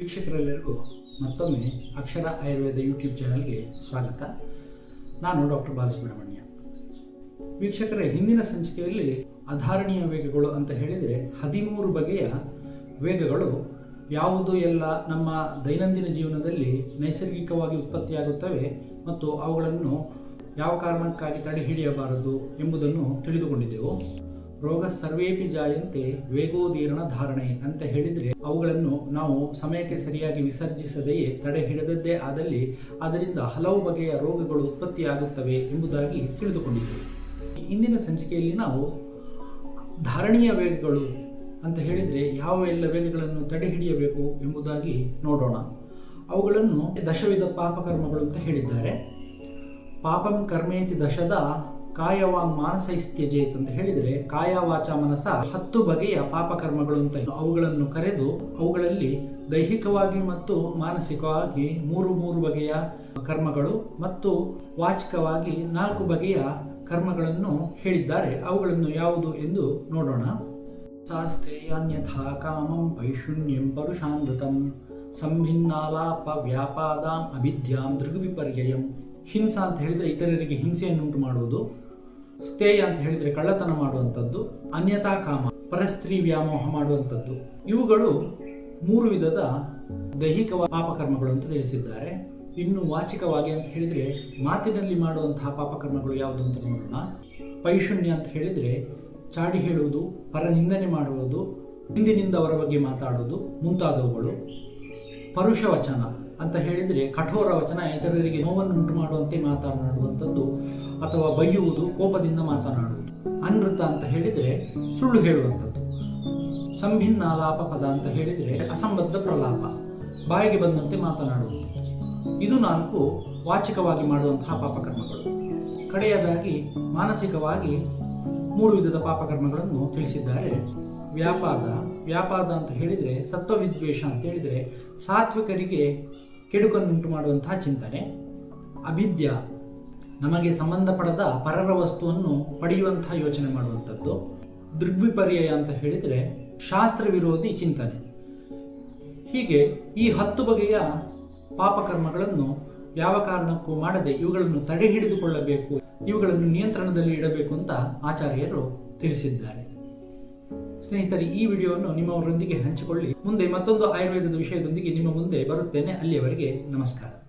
ವೀಕ್ಷಕರೆಲ್ಲರಿಗೂ ಮತ್ತೊಮ್ಮೆ ಅಕ್ಷರ ಆಯುರ್ವೇದ ಯೂಟ್ಯೂಬ್ ಚಾನಲ್ಗೆ ಸ್ವಾಗತ. ನಾನು ಡಾಕ್ಟರ್ ಬಾಲಸುಬ್ರಹ್ಮಣ್ಯ. ವೀಕ್ಷಕರೇ, ಹಿಂದಿನ ಸಂಚಿಕೆಯಲ್ಲಿ ಅಧಾರಣೀಯ ವೇಗಗಳು ಅಂತ ಹೇಳಿದರೆ ಹದಿಮೂರು ಬಗೆಯ ವೇಗಗಳು ಯಾವುದು ಎಲ್ಲ ನಮ್ಮ ದೈನಂದಿನ ಜೀವನದಲ್ಲಿ ನೈಸರ್ಗಿಕವಾಗಿ ಉತ್ಪತ್ತಿಯಾಗುತ್ತವೆ ಮತ್ತು ಅವುಗಳನ್ನು ಯಾವ ಕಾರಣಕ್ಕಾಗಿ ತಡೆ ಹಿಡಿಯಬಾರದು ಎಂಬುದನ್ನು ತಿಳಿದುಕೊಂಡಿದ್ದೆವು. ರೋಗ ಸರ್ವೇಪಿ ಜಾಯಂತೆ ವೇಗೋದೀರ್ಣ ಧಾರಣೆ ಅಂತ ಹೇಳಿದರೆ ಅವುಗಳನ್ನು ನಾವು ಸಮಯಕ್ಕೆ ಸರಿಯಾಗಿ ವಿಸರ್ಜಿಸದೆಯೇ ತಡೆ ಹಿಡಿದದ್ದೇ ಆದಲ್ಲಿ ಅದರಿಂದ ಹಲವು ಬಗೆಯ ರೋಗಗಳು ಉತ್ಪತ್ತಿಯಾಗುತ್ತವೆ ಎಂಬುದಾಗಿ ತಿಳಿದುಕೊಂಡಿದ್ದೆವು. ಇಂದಿನ ಸಂಚಿಕೆಯಲ್ಲಿ ನಾವು ಧಾರಣೀಯ ವೇಗಗಳು ಅಂತ ಹೇಳಿದರೆ ಯಾವ ಎಲ್ಲ ವೇಗಗಳನ್ನು ತಡೆ ಹಿಡಿಯಬೇಕು ಎಂಬುದಾಗಿ ನೋಡೋಣ. ಅವುಗಳನ್ನು ದಶವಿಧ ಪಾಪಕರ್ಮಗಳು ಅಂತ ಹೇಳಿದ್ದಾರೆ. ಪಾಪಂ ಕರ್ಮೇತಿ ದಶದ ಕಾಯವಾಂಗ್ ಮಾನಸೈಸ್ತ್ಯಜೇತ್ ಅಂತ ಹೇಳಿದರೆ ಕಾಯ ವಾಚ ಮನಸ ಹತ್ತು ಬಗೆಯ ಪಾಪಕರ್ಮಗಳು ಅಂತ ಅವುಗಳನ್ನು ಕರೆದು ಅವುಗಳಲ್ಲಿ ದೈಹಿಕವಾಗಿ ಮತ್ತು ಮಾನಸಿಕವಾಗಿ ಮೂರು ಮೂರು ಬಗೆಯ ಕರ್ಮಗಳು ಮತ್ತು ವಾಚಿಕವಾಗಿ ನಾಲ್ಕು ಬಗೆಯ ಕರ್ಮಗಳನ್ನು ಹೇಳಿದ್ದಾರೆ. ಅವುಗಳನ್ನು ಯಾವುದು ಎಂದು ನೋಡೋಣ. ಶಾಸ್ತ್ರೇಯನ್ಯಥಾ ಕಾಮಂ ಪೈಶೂನ್ಯಂ ಪರುಷಾಂಧತಂ ಸಂಭಿನ್ನಾಲಾಪ ವ್ಯಾಪಾದಾಂ ಅಭಿದ್ಯಾಂ ದೃಗ್ವಿಪರ್ಯಯಂ. ಹಿಂಸಾ ಅಂತ ಹೇಳಿದರೆ ಇತರರಿಗೆ ಹಿಂಸೆಯನ್ನುಂಟು ಮಾಡುವುದು. ಸ್ಥೇಯ ಅಂತ ಹೇಳಿದ್ರೆ ಕಳ್ಳತನ ಮಾಡುವಂಥದ್ದು, ಅನ್ಯತಾ ಕಾಮ, ಪರಸ್ತ್ರೀ ವ್ಯಾಮೋಹ ಮಾಡುವಂಥದ್ದು. ಇವುಗಳು ಮೂರು ವಿಧದ ದೈಹಿಕ ಪಾಪಕರ್ಮಗಳು ಅಂತ ತಿಳಿಸಿದ್ದಾರೆ. ಇನ್ನು ವಾಚಿಕವಾಗಿ ಅಂತ ಹೇಳಿದ್ರೆ ಮಾತಿನಲ್ಲಿ ಮಾಡುವಂತಹ ಪಾಪಕರ್ಮಗಳು ಯಾವುದು ಅಂತ ನೋಡೋಣ. ಪೈಶೂನ್ಯ ಅಂತ ಹೇಳಿದ್ರೆ ಚಾಡಿ ಹೇಳುವುದು ಪರ ನಿಂದನೆ ಮಾಡುವುದು ಹಿಂದಿನಿಂದವರ ಬಗ್ಗೆ ಮಾತಾಡುವುದು ಮುಂತಾದವುಗಳು. ಪರುಷ ವಚನ ಅಂತ ಹೇಳಿದ್ರೆ ಕಠೋರ ವಚನ, ಇತರರಿಗೆ ನೋವನ್ನು ಉಂಟು ಮಾಡುವಂತೆ ಮಾತನಾಡುವಂಥದ್ದು. ಅಥವಾ ಬೈಯುವುದು ಕೋಪದಿಂದ ಮಾತನಾಡುವುದು. ಅನೃತ ಅಂತ ಹೇಳಿದರೆ ಸುಳ್ಳು ಹೇಳುವಂಥದ್ದು. ಸಂಭಿನ್ನಾಲಾಪ ಪದ ಅಂತ ಹೇಳಿದರೆ ಅಸಂಬದ್ಧ ಪ್ರಲಾಪ. ಬಾಯಿಗೆ ಬಂದಂತೆ ಮಾತನಾಡುವುದು. ಇದು ನಾಲ್ಕು ವಾಚಿಕವಾಗಿ ಮಾಡುವಂತಹ ಪಾಪಕರ್ಮಗಳು. ಕಡೆಯದಾಗಿ ಮಾನಸಿಕವಾಗಿ ಮೂರು ವಿಧದ ಪಾಪಕರ್ಮಗಳನ್ನು ತಿಳಿಸಿದ್ದಾರೆ. ವ್ಯಾಪಾದ ವ್ಯಾಪಾದ ಅಂತ ಹೇಳಿದರೆ ಸತ್ವವಿದ್ವೇಷ ಅಂತ ಹೇಳಿದರೆ ಸಾತ್ವಿಕರಿಗೆ ಕೆಡುಕನ್ನುಂಟು ಮಾಡುವಂತಹ ಚಿಂತನೆ. ಅಭಿದ್ಯ ನಮಗೆ ಸಂಬಂಧಪಡದ ಪರರ ವಸ್ತುವನ್ನು ಪಡೆಯುವಂತಹ ಯೋಚನೆ ಮಾಡುವಂಥದ್ದು ದೃಗ್ವಿಪರ್ಯಯ ಅಂತ ಹೇಳಿದರೆ ಶಾಸ್ತ್ರ ವಿರೋಧಿ ಚಿಂತನೆ. ಹೀಗೆ ಈ ಹತ್ತು ಬಗೆಯ ಪಾಪಕರ್ಮಗಳನ್ನು ಯಾವ ಕಾರಣಕ್ಕೂ ಮಾಡದೆ ಇವುಗಳನ್ನು ತಡೆ ಹಿಡಿದುಕೊಳ್ಳಬೇಕು, ಇವುಗಳನ್ನು ನಿಯಂತ್ರಣದಲ್ಲಿ ಇಡಬೇಕು ಅಂತ ಆಚಾರ್ಯರು ತಿಳಿಸಿದ್ದಾರೆ. ಸ್ನೇಹಿತರೆ, ಈ ವಿಡಿಯೋವನ್ನು ನಿಮ್ಮವರೊಂದಿಗೆ ಹಂಚಿಕೊಳ್ಳಿ. ಮುಂದೆ ಮತ್ತೊಂದು ಆಯುರ್ವೇದದ ವಿಷಯದೊಂದಿಗೆ ನಿಮ್ಮ ಮುಂದೆ ಬರುತ್ತೇನೆ. ಅಲ್ಲಿಯವರೆಗೆ ನಮಸ್ಕಾರ.